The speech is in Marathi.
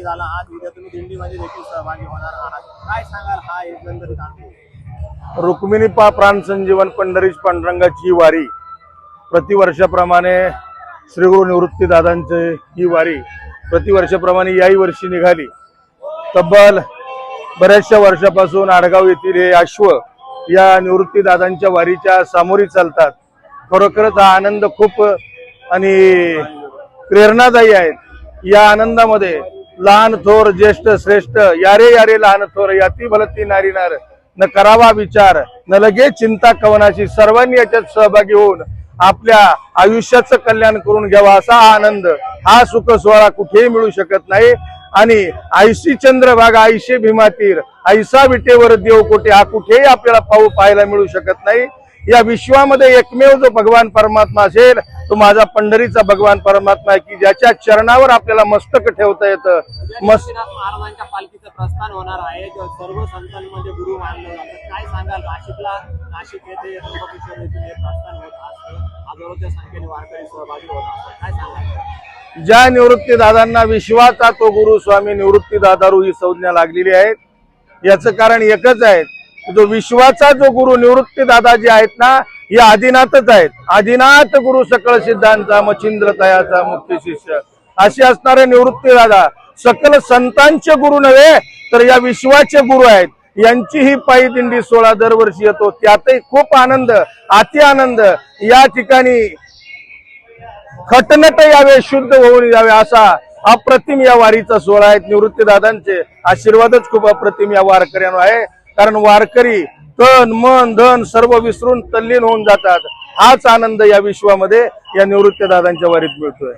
झाला. आज उद्या तुम्ही दिंडीमध्ये देखील सहभागी होणार आहात. काय सांगाल हा एकंदरीत रुक्मिणी पा प्राण संजीवन पंढरीश पांडुरंगाची वारी. प्रतिवर्षाप्रमाणे श्रीगुरु निवृत्ती दादांचे ही वारी प्रतिवर्षाप्रमाणे याही वर्षी निघाली. तब्बल बऱ्याचशा वर्षापासून आडगाव येथील हे अश्व या निवृत्ती दादांच्या वारीच्या सामोरी चालतात. खरोखरच हा आनंद खूप आणि प्रेरणादायी आहे या आनंदामध्ये लहान थोर ज्येष्ठ श्रेष्ठ यारे यारे लहान थोर याती भलती नारी नार. न करावा विचार न लगे चिंता कवनाची सर्वांनी याच्यात सहभागी होऊन आपल्या आयुष्याचं कल्याण करून घ्यावा असा आनंद हा सुख सोहळा कुठेही मिळू शकत नाही. आणि आयशी चंद्रभागा आयशे भीमातीर ऐसा विटेवर देव कोटे हा कुठेही आपल्याला पाहू पाहायला मिळू शकत नाही. या विश्वामध्ये एकमेव जो भगवान परमात्मा असेल तो माझा पंढरीचा भगवान परमात्मा आहे की ज्याच्या चरणावर आपल्याला मस्तक ठेवता येतं. मस्त महाराजांच्या पालखीचं प्रस्थान होणार आहे. सर्व संतांमध्ये गुरु मानलं काय सांगाल? नाशिकला नाशिक येथे त्र्यंबकेश्वर येथून प्रस्थान होत असतं. हजारोच्या संख्येने वारकरी सहभागी होत असतात. काय सांगाल? ज्या निवृत्ती दादांना विश्वाचा तो गुरु स्वामी निवृत्ती दादारू ही संज्ञा लागलेली आहे याचं कारण एकच आहे. जो विश्वाचा जो गुरु निवृत्ती दादा जे आहेत ना हे आदिनाथच आहेत. आदिनाथ गुरु सकळ सिद्धांचा मच्छिंद्र तयाचा मुख्य शिष्य. असे असणारे निवृत्ती दादा सकल संतांचे गुरु नव्हे तर या विश्वाचे गुरु आहेत. यांची ही पायी दिंडी सोळा दरवर्षी येतो. त्यातही खूप आनंद अति आनंद. या ठिकाणी खटनट यावे शुद्ध होऊन यावे असा अप्रतिम या वारीचा सोहळा आहे निवृत्ती दादांचे. आशीर्वादच खूप अप्रतिम या वारकऱ्यांना आहे. कारण वारकरी तन मन धन सर्व विसरून तल्लीन होऊन जातात. हाच आनंद या विश्वामध्ये या निवृत्तदादांच्या वारीत मिळतोय.